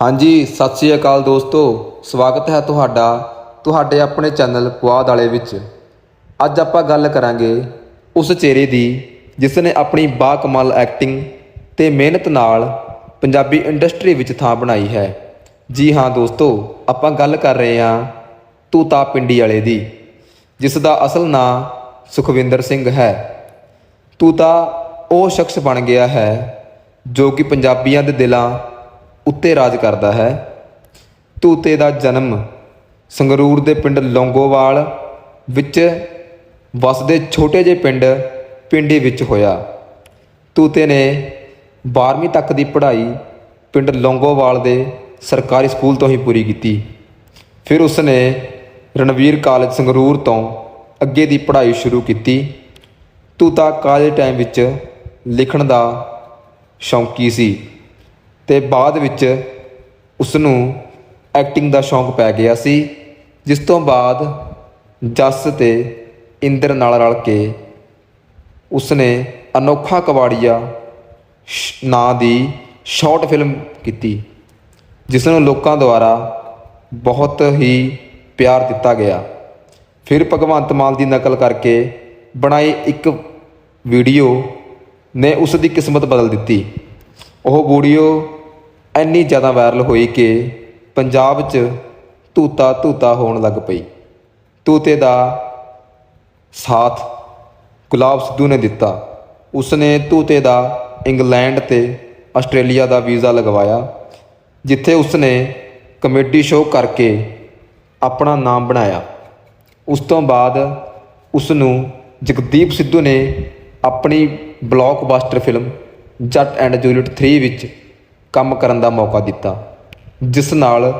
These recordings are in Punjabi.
ਹਾਂਜੀ, ਸਤਿ ਸ੍ਰੀ ਅਕਾਲ ਦੋਸਤੋ। ਸਵਾਗਤ ਹੈ ਤੁਹਾਡਾ, ਤੁਹਾਡੇ ਆਪਣੇ ਚੈਨਲ ਪੁਆਧ ਵਾਲੇ ਵਿੱਚ। ਅੱਜ ਆਪਾਂ ਗੱਲ ਕਰਾਂਗੇ ਉਸ ਚਿਹਰੇ ਦੀ, ਜਿਸ ਨੇ ਆਪਣੀ ਬਾਕਮਾਲ ਐਕਟਿੰਗ ਤੇ ਮਿਹਨਤ ਨਾਲ ਪੰਜਾਬੀ ਇੰਡਸਟਰੀ ਵਿੱਚ ਥਾਂ ਬਣਾਈ ਹੈ। ਜੀ ਹਾਂ ਦੋਸਤੋ, ਆਪਾਂ ਗੱਲ ਕਰ ਰਹੇ ਹਾਂ ਤੂਤਾ ਪਿੰਡੀ ਵਾਲੇ ਦੀ, ਜਿਸ ਦਾ ਅਸਲ ਨਾਂ ਸੁਖਵਿੰਦਰ ਸਿੰਘ ਹੈ। ਤੂਤਾ ਉਹ ਸ਼ਖਸ ਬਣ ਗਿਆ ਹੈ ਜੋ ਕਿ ਪੰਜਾਬੀਆਂ ਦੇ ਦਿਲਾਂ ਉੱਤੇ ਰਾਜ ਕਰਦਾ ਹੈ। ਤੂਤੇ ਦਾ ਜਨਮ ਸੰਗਰੂਰ ਦੇ ਪਿੰਡ ਲੌਂਗੋਵਾਲ ਵਿੱਚ ਵਸਦੇ ਛੋਟੇ ਜਿਹੇ ਪਿੰਡ ਪਿੰਡੀ ਵਿੱਚ ਹੋਇਆ। ਤੂਤੇ ਨੇ 12ਵੀਂ ਤੱਕ ਦੀ ਪੜ੍ਹਾਈ ਪਿੰਡ ਲੌਂਗੋਵਾਲ ਦੇ ਸਰਕਾਰੀ ਸਕੂਲ ਤੋਂ ਹੀ ਪੂਰੀ ਕੀਤੀ। ਫਿਰ ਉਸਨੇ ਰਣਵੀਰ ਕਾਲਜ ਸੰਗਰੂਰ ਤੋਂ ਅੱਗੇ ਦੀ ਪੜ੍ਹਾਈ ਸ਼ੁਰੂ ਕੀਤੀ। ਤੂਤਾ ਕਾਲਜ ਟਾਈਮ ਵਿੱਚ ਲਿਖਣ ਦਾ ਸ਼ੌਂਕੀ ਸੀ। ਅਤੇ ਬਾਅਦ ਵਿੱਚ ਉਸ ਨੂੰ ਐਕਟਿੰਗ ਦਾ ਸ਼ੌਂਕ ਪੈ ਗਿਆ ਸੀ, ਜਿਸ ਤੋਂ ਬਾਅਦ ਜੱਸ ਅਤੇ ਇੰਦਰ ਨਾਲ ਰਲ ਕੇ ਉਸਨੇ ਅਨੋਖਾ ਕਵਾੜੀਆ ਸ਼- ਨਾਂ ਦੀ ਸ਼ਾਰਟ ਫਿਲਮ ਕੀਤੀ ਜਿਸ ਨੂੰ ਲੋਕਾਂ ਦੁਆਰਾ ਬਹੁਤ ਹੀ ਪਿਆਰ ਦਿੱਤਾ ਗਿਆ। ਫਿਰ ਭਗਵੰਤ ਮਾਨ ਦੀ ਨਕਲ ਕਰਕੇ ਬਣਾਈ ਇੱਕ ਵੀਡੀਓ ਨੇ ਉਸ ਦੀ ਕਿਸਮਤ ਬਦਲ ਦਿੱਤੀ। ਉਹ ਵੀਡੀਓ ਇੰਨੀ ਜ਼ਿਆਦਾ ਵਾਇਰਲ ਹੋਈ ਕਿ ਪੰਜਾਬ 'ਚ ਧੂਤਾ ਧੂਤਾ ਹੋਣ ਲੱਗ ਪਈ। ਤੂਤੇ ਦਾ ਸਾਥ ਗੁਲਾਬ ਸਿੱਧੂ ਨੇ ਦਿੱਤਾ। ਉਸਨੇ ਤੂਤੇ ਦਾ ਇੰਗਲੈਂਡ ਤੇ ਆਸਟ੍ਰੇਲੀਆ ਦਾ ਵੀਜ਼ਾ ਲਗਵਾਇਆ, ਜਿੱਥੇ ਉਸਨੇ ਕਮੇਡੀ ਸ਼ੋਅ ਕਰਕੇ ਆਪਣਾ ਨਾਮ ਬਣਾਇਆ। ਉਸ ਤੋਂ ਬਾਅਦ ਉਸ ਨੂੰ ਜਗਦੀਪ ਸਿੱਧੂ ਨੇ ਆਪਣੀ blockbuster film Jatt and Juliet 3 ਵਿੱਚ ਕੰਮ ਕਰਨ ਦਾ ਮੌਕਾ ਦਿੱਤਾ, ਜਿਸ ਨਾਲ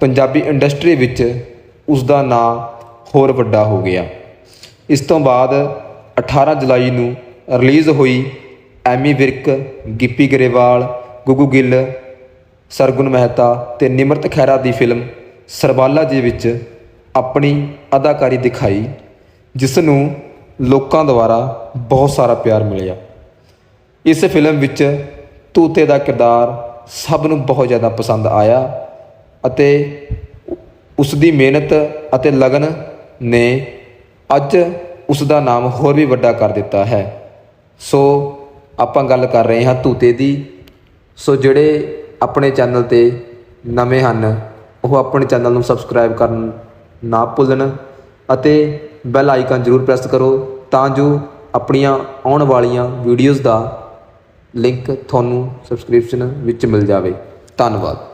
ਪੰਜਾਬੀ ਇੰਡਸਟਰੀ ਵਿੱਚ ਉਸ ਦਾ ਨਾਮ ਹੋਰ ਵੱਡਾ ਹੋ ਗਿਆ। ਇਸ ਤੋਂ ਬਾਅਦ 18 ਜੁਲਾਈ ਨੂੰ ਰਿਲੀਜ਼ ਹੋਈ ਐਮੀ ਵਿਰਕ, ਗਿੱਪੀ ਗਰੇਵਾਲ, ਗੁੱਗੂ ਗਿੱਲ, ਸਰਗੁਣ ਮਹਿਤਾ ਤੇ ਨਿਮਰਤ ਖਹਿਰਾ ਦੀ ਫਿਲਮ ਸਰਬਾਲਾ ਜੀ ਵਿੱਚ ਆਪਣੀ ਅਦਾਕਾਰੀ ਦਿਖਾਈ, ਜਿਸ ਨੂੰ ਲੋਕਾਂ ਦੁਆਰਾ ਬਹੁਤ ਸਾਰਾ ਪਿਆਰ ਮਿਲਿਆ। ਇਸ ਫਿਲਮ ਵਿੱਚ ਤੂਤੇ ਦਾ ਕਿਰਦਾਰ ਸਭ ਨੂੰ ਬਹੁਤ ਜ਼ਿਆਦਾ ਪਸੰਦ ਆਇਆ ਅਤੇ ਉਸ ਦੀ ਮਿਹਨਤ ਅਤੇ ਲਗਨ ਨੇ ਅੱਜ ਉਸ ਦਾ ਨਾਮ ਹੋਰ ਵੀ ਵੱਡਾ ਕਰ ਦਿੱਤਾ ਹੈ। ਸੋ ਆਪਾਂ ਗੱਲ ਕਰ ਰਹੇ ਹਾਂ ਤੂਤੇ ਦੀ। ਸੋ ਜਿਹੜੇ ਆਪਣੇ ਚੈਨਲ ਤੇ ਨਵੇਂ ਹਨ, ਉਹ ਆਪਣੇ ਚੈਨਲ ਨੂੰ ਸਬਸਕ੍ਰਾਈਬ ਕਰਨ ਨਾ ਭੁੱਲਣ ਅਤੇ ਬੈਲ ਆਈਕਨ ਜ਼ਰੂਰ ਪ੍ਰੈਸ ਕਰੋ ਤਾਂ ਜੋ ਆਪਣੀਆਂ ਆਉਣ ਵਾਲੀਆਂ ਵੀਡੀਓਜ਼ ਦਾ ਲਿੰਕ ਤੁਹਾਨੂੰ ਸਬਸਕ੍ਰਿਪਸ਼ਨ ਵਿੱਚ ਮਿਲ ਜਾਵੇ। ਧੰਨਵਾਦ।